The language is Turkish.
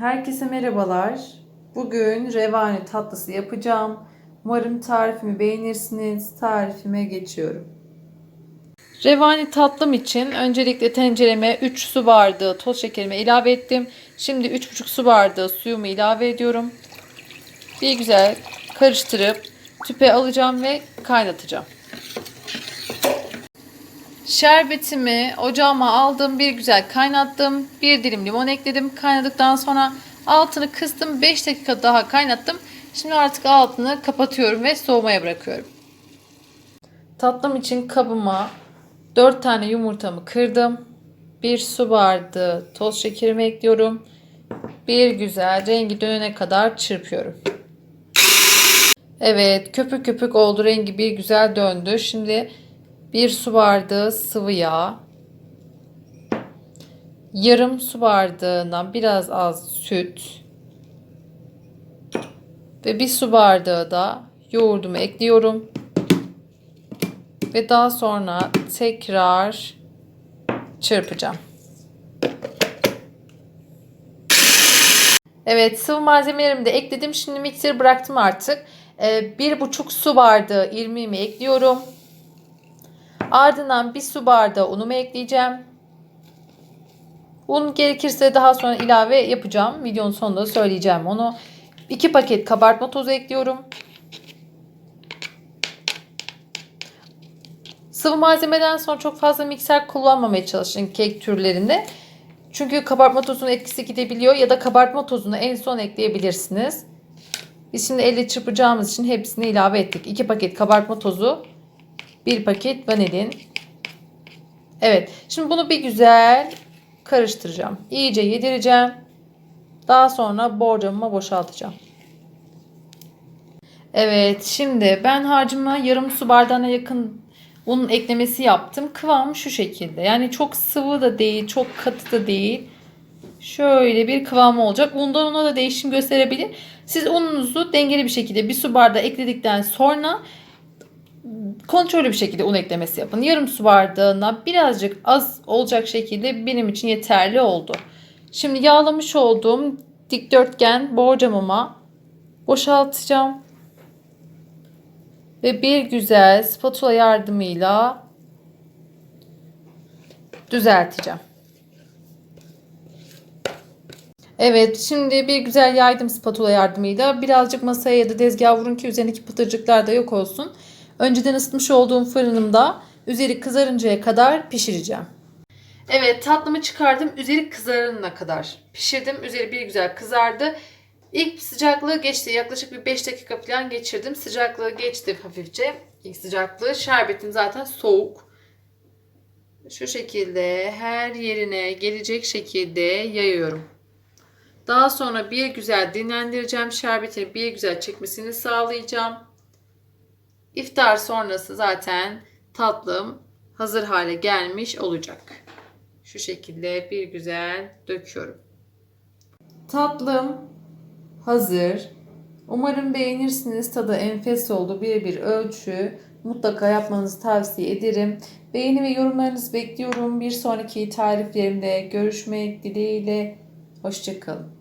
Herkese merhabalar. Bugün revani tatlısı yapacağım. Umarım tarifimi beğenirsiniz. Tarifime geçiyorum. Revani tatlım için öncelikle tencereme 3 su bardağı toz şekerimi ilave ettim. Şimdi 3,5 su bardağı suyumu ilave ediyorum. Bir güzel karıştırıp tüpe alacağım ve kaynatacağım. Şerbetimi ocağıma aldım. Bir güzel kaynattım. Bir dilim limon ekledim. Kaynadıktan sonra altını kıstım. 5 dakika daha kaynattım. Şimdi artık altını kapatıyorum ve soğumaya bırakıyorum. Tatlım için kabıma 4 tane yumurtamı kırdım. Bir su bardağı toz şekerimi ekliyorum. Bir güzel rengi dönene kadar çırpıyorum. Evet köpük köpük oldu. Rengi bir güzel döndü. Şimdi bir su bardağı sıvı yağ, yarım su bardağından biraz az süt ve bir su bardağı da yoğurdumu ekliyorum. Ve daha sonra tekrar çırpacağım. Evet sıvı malzemelerimi de ekledim. Şimdi mikseri bıraktım artık. Ee, bir buçuk su bardağı irmiğimi ekliyorum. Ardından bir su bardağı unumu ekleyeceğim. Un gerekirse daha sonra ilave yapacağım. Videonun sonunda söyleyeceğim onu. 2 paket kabartma tozu ekliyorum. Sıvı malzemeden sonra çok fazla mikser kullanmamaya çalışın kek türlerinde. Çünkü kabartma tozunun etkisi gidebiliyor ya da kabartma tozunu en son ekleyebilirsiniz. Biz şimdi elle çırpacağımız için hepsini ilave ettik. 2 paket kabartma tozu, 1 paket vanilin. Evet. Şimdi bunu bir güzel karıştıracağım. İyice yedireceğim. Daha sonra borcamıma boşaltacağım. Evet. Şimdi ben harcıma yarım su bardağına yakın un eklemesi yaptım. Kıvamı şu şekilde. Yani çok sıvı da değil, çok katı da değil. Şöyle bir kıvamı olacak. Undan una da değişim gösterebilir. Siz ununuzu dengeli bir şekilde bir su bardağı ekledikten sonra kontrollü bir şekilde un eklemesi yapın. Yarım su bardağına birazcık az olacak şekilde benim için yeterli oldu. Şimdi yağlamış olduğum dikdörtgen borcamıma boşaltacağım. Ve bir güzel spatula yardımıyla düzelteceğim. Evet şimdi bir güzel yaydım spatula yardımıyla. Birazcık masaya ya da tezgaha vurun ki üzerindeki pıtırcıklar da yok olsun. Önceden ısıtmış olduğum fırınımda üzeri kızarıncaya kadar pişireceğim. Evet tatlımı çıkardım. Üzeri kızarana kadar pişirdim. Üzeri bir güzel kızardı. İlk sıcaklığı geçti. Yaklaşık bir 5 dakika falan geçirdim. Sıcaklığı geçti hafifçe. İlk sıcaklığı. Şerbetim zaten soğuk. Şu şekilde her yerine gelecek şekilde yayıyorum. Daha sonra bir güzel dinlendireceğim. Şerbetini bir güzel çekmesini sağlayacağım. İftar sonrası zaten tatlım hazır hale gelmiş olacak. Şu şekilde bir güzel döküyorum. Tatlım hazır. Umarım beğenirsiniz. Tadı enfes oldu. Birebir ölçü. Mutlaka yapmanızı tavsiye ederim. Beğeni ve yorumlarınızı bekliyorum. Bir sonraki tariflerimde görüşmek dileğiyle. Hoşçakalın.